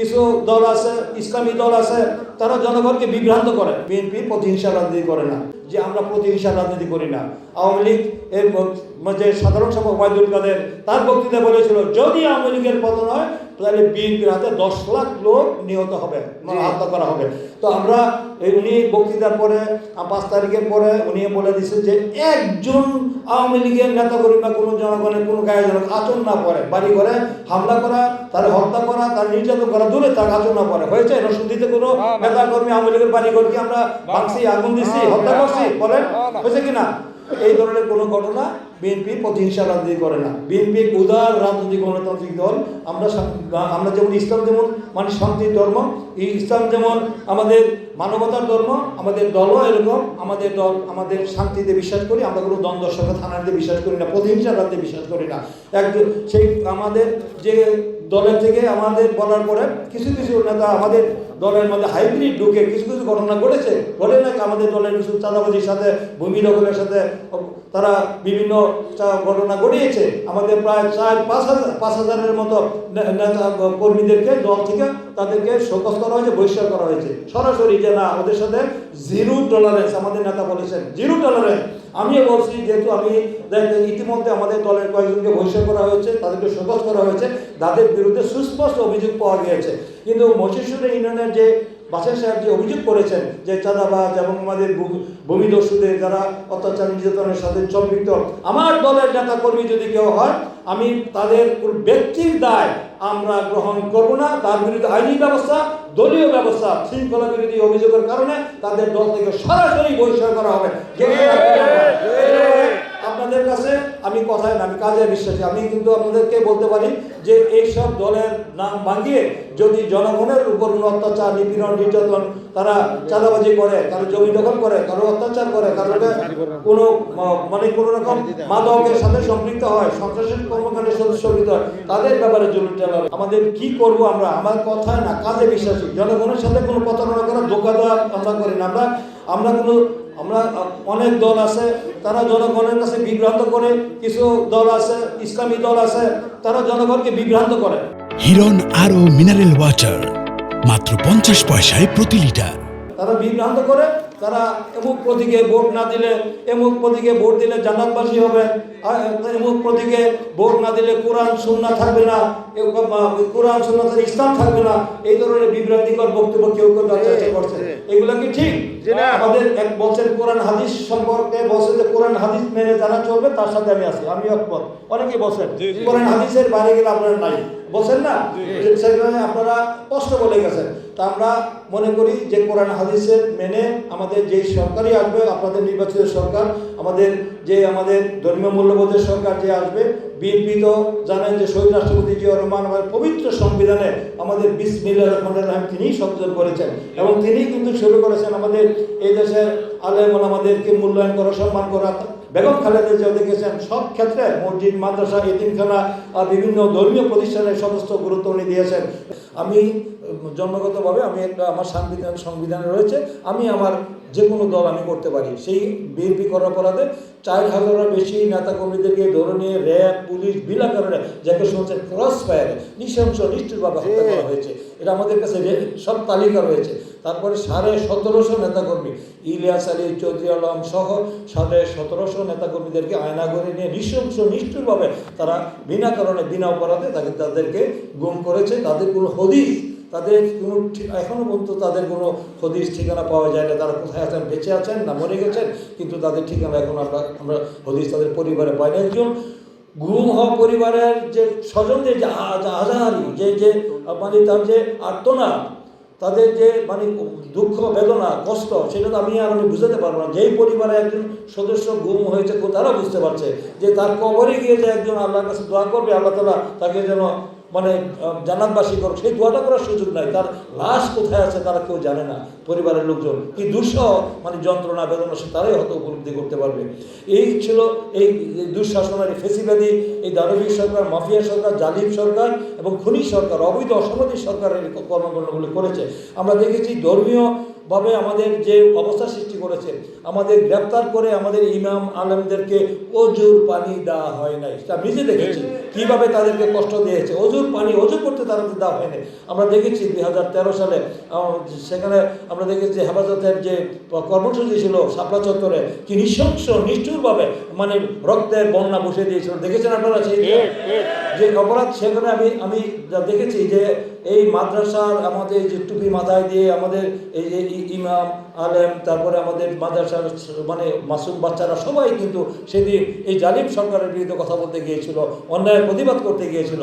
কিছু দল আছে ইসলামী দল আছে তারা জনগণকে বিভ্রান্ত করে। বিএনপি প্রতিহিংসা রাজনীতি করে না যে আমরা প্রতিহিংসা রাজনীতি করি না। আওয়ামী লীগ এর যে সাধারণ সভা ওয়াইদুল কাদের তার বক্তৃতা বলেছিল যদি আওয়ামী লীগের পতন হয় তাহলে বিএনপির হাতে দশ লাখ লোক নিহত হবে মানে হত্যা করা হবে। তো আমরা উনি বক্তৃতার পরে পাঁচ তারিখের পরে উনি বলে দিচ্ছেন যে একজন আওয়ামী লীগের নেতা কর্মী কোনো জনগণের কোনো গায়ে যেন আচরণ না পড়ে বাড়ি ঘরে হামলা করা তার হত্যা করা তার নির্যাতন করা দূরে তার আচরণ না পড়ে হয়েছে? রসুন্দিতে কোনো নেতা কর্মী আওয়ামী লীগের বাড়ি ঘর কি আমরা ভাঙছি আগুন দিচ্ছি হত্যা করছি বলেন হয়েছে কিনা? এই ধরনের কোনো ঘটনা বিএনপি প্রতিহিংসা রাজনীতি করে না। বিএনপি উদার রাজনৈতিক গণতান্ত্রিক দল। আমরা আমরা যেমন ইসলাম যেমন মানে শান্তির ধর্ম এই ইসলাম যেমন আমাদের মানবতার ধর্ম আমাদের দলও এরকম আমাদের দল আমাদের শান্তিতে বিশ্বাস করি আমরা কোনো দ্বন্দ্ব সঙ্গে থানাতে বিশ্বাস করি না প্রতিহিংসা রাজনীতি বিশ্বাস করি না। একজন সেই আমাদের যে দলের থেকে আমাদের বলার পরে কিছু কিছু নেতা আমাদের দলের মধ্যে হাইব্রিড ঢুকে কিছু কিছু ঘটনা ঘটেছে। ঘটে নাকি আমাদের দলের কিছু চাঁদাবাজির সাথে, ভূমি দখলের সাথে তারা বিভিন্ন ঘটনা ঘটিয়েছে। আমাদের প্রায় চার, পাঁচ হাজার, পাঁচ হাজারের মতো নেতা, কর্মীদেরকে দল থেকে তাদেরকে শোকস করা হয়েছে, বহিষ্কার করা হয়েছে। সরাসরি যে না ওদের সাথে জিরো টলারেন্স আমাদের নেতা বলেছেন। জিরো টলারেন্স আমিও বলছি, যেহেতু আমি ইতিমধ্যে আমাদের দলের কয়েকজনকে বহিষ্কার করা হয়েছে, তাদেরকে শোকস করা হয়েছে, তাদের বিরুদ্ধে সুস্পষ্ট অভিযোগ পাওয়া গিয়েছে। কিন্তু মহিষ্ঠ ইউনিয়নের যে বাসের সাহেব যে অভিযোগ করেছেন যে চাঁদাবাজ এবং আমাদের ভূমিদস্যুদের যারা অত্যাচার নির্যাতনের সাথে সম্পৃক্ত, আমার দলের নেতা কর্মী যদি কেউ হয়, আমি তাদের ব্যক্তির দায় আমরা গ্রহণ করব না। তার বিরুদ্ধে আইনি ব্যবস্থা, দলীয় ব্যবস্থা, শৃঙ্খলা বিরোধী অভিযোগের কারণে তাদের দল থেকে সরাসরি বহিষ্কার করা হবে। কথায় না আমি কাজে বিশ্বাসী, আমি কিন্তু আপনাদেরকে বলতে পারি যে এইসব দলের নাম ভাঙিয়ে যদি জনগণের উপর কোনো অত্যাচার, নিপীড়ন, নির্যাতন তারা চাঁদাবাজি করে, কারও জমি দখল করে, কারও অত্যাচার করে, কারও কোনো মানে কোনো রকম মাদকের সাথে সম্পৃক্ত হয় সন্ত্রাসের কর্মকাণ্ডের সাথে সম্পৃক্ত হয়, তাদের ব্যাপারে জরুরি হবে। আমাদের কি করব আমরা? আমার কথায় না কাজে বিশ্বাসী, জনগণের সাথে কোনো প্রতারণা করা ধোকা দেওয়া আমরা করি না। আমরা আমরা কোনো আমরা অনেক দল আছে তারা জনগণের কাছে বিভ্রান্ত করে কিছু দল আছে ইসলামী দল আছে তারা জনগণকে বিভ্রান্ত করে। হিরন আরও মিনারেল ওয়াটার মাত্র পঞ্চাশ পয়সায় প্রতি লিটার। তারা বিভ্রান্ত করে তারা এমুক প্রতীকে ভোট না দিলে এমুক প্রতীকে ভোট দিলে জান্নাতবাসী হবে। আর এমুক প্রতীকে ভোট না দিলে কোরআন সুন্না থাকবে না। কোরআন সুন্নাতের ইসলাম থাকবে না। এই ধরনের বিভ্রান্তিকর বক্তব্য কেউ কেউ করছে এগুলো কি ঠিক? আমাদের এক বছর কোরআন হাদিস সম্পর্কে বলছে যে কোরআন হাদিস মেনে যারা চলবে তার সাথে আমি আছি আমি একমত। অনেকে বলছেন কোরআন হাদিসের বাইরে গেলে আপনারা নাই। বলছেন না? সেখানে আপনারা কষ্ট বলে গেছেন। তা আমরা মনে করি যে কোরআন হাদিসের মেনে আমাদের যেই সরকারই আসবে, আপনাদের নির্বাচিত সরকার, আমাদের যে আমাদের ধর্মীয় মূল্যবোধের সরকার যে আসবে, বিএনপি তো জানেন যে শহীদ রাষ্ট্রপতি জিয়া রহমান আমাদের পবিত্র সংবিধানে আমাদের বিসমিল্লাহ রহমান রাহিম তিনিই সংযোজন করেছেন। এবং তিনিই কিন্তু শুরু করেছেন আমাদের এই দেশের আলেমন আমাদেরকে মূল্যায়ন করা, সম্মান করা বেগম খালেদা জিয়া দেখেছেন সব ক্ষেত্রে মসজিদ মাদ্রাসা এতিমখানা আর বিভিন্ন ধর্মীয় প্রতিষ্ঠানের সমস্ত গুরুত্ব উনি দিয়েছেন। আমি জন্মগতভাবে আমি একটা আমার সংবিধান সংবিধানে রয়েছে আমি আমার যে কোনো দল আমি করতে পারি। সেই বিএনপি করার অপরাধে চার হাজারের বেশি নেতা কর্মীদেরকে ধরে নিয়ে র্যাব পুলিশ বিলা কারণে যাকে শুনছেন ক্রস ফায়ারে নৃশংস নিষ্ঠুরভাবে হত্যা করা হয়েছে। এটা আমাদের কাছে সব তালিকা রয়েছে। তারপরে সাড়ে সতেরোশো নেতাকর্মী, ইলিয়াস আলী, চৌধুরী আলম সহ সাড়ে সতেরোশো নেতাকর্মীদেরকে আয়না করে নিয়ে নৃশংস, নিষ্ঠুরভাবে তারা বিনা কারণে, বিনা অপরাধে তাকে তাদেরকে গুম করেছে। তাদের কোনো হদিস, তাদের কোনো ঠিক- এখনও পর্যন্ত তাদের কোনো হদিস, ঠিকানা পাওয়া যায় না তারা কোথায় আছেন, বেঁচে আছেন না মরে গেছেন? কিন্তু তাদের ঠিকানা এখন আমরা আমরা হদিস তাদের পরিবারে পাই না একজন গুম হওয়া পরিবারের যে স্বজনদের যে আহাজাহারি যে যে মানে তার যে আর্তনা তাদের যে মানে দুঃখ, বেদনা, কষ্ট, সেটা তো আমি আর আমি বুঝাতে পারব না। যেই পরিবারে একজন সদস্য গুম হয়েছে, তারা বুঝতে পারছে যে তার কবরে গিয়ে যে একজন আল্লাহর কাছে দোয়া করবে, আল্লাহ তালা তাকে যেন মানে আহ, জান্নাতবাসী করো সেই দোয়াটা করার সুযোগ নাই। তার লাশ কোথায় আছে তারা কেউ জানে না পরিবারের লোকজন। কি দুঃসহ মানে যন্ত্রণা বেদনা সে তারাই হয়তো উপলব্ধি করতে পারবে। এই ছিল এই দুঃশাসনের ফেসিবাদী এই দানবিক সরকার মাফিয়া সরকার জালিম সরকার এবং খনি সরকার অবৈধ অসামাজিক সরকারের কর্মকাণ্ডগুলি করেছে। আমরা দেখেছি ধর্মীয় ভাবে আমাদের যে অবস্থা সৃষ্টি করেছে আমাদের গ্রেপ্তার করে আমাদের ইমাম আলমদেরকে অজুর পানি দেওয়া হয় নাই। তা নিজে দেখেছি কীভাবে তাদেরকে কষ্ট দিয়েছে। অজুর পানি অজু করতে তাদেরকে দেওয়া হয়নি। আমরা দেখেছি দুই হাজার তেরো সালে সেখানে আমরা দেখেছি হেফাজতের যে কর্মসূচি ছিল শাপলা চত্বরে কি নৃশংস নিষ্ঠুরভাবে মানে রক্তের বন্যা বসে দিয়েছিল দেখেছেন আপনারা সেই যে অপরাধ সেখানে আমি আমি যা দেখেছি যে এই মাদ্রাসার আমাদের যে টুপি মাথায় দিয়ে আমাদের এই ইমাম, আলেম, তারপরে আমাদের মাদ্রাসার মানে মাসুম বাচ্চারা সবাই কিন্তু সেদিন এই জালিম সরকারের বিরুদ্ধে কথা বলতে গিয়েছিল, অন্যায়ের প্রতিবাদ করতে গিয়েছিল।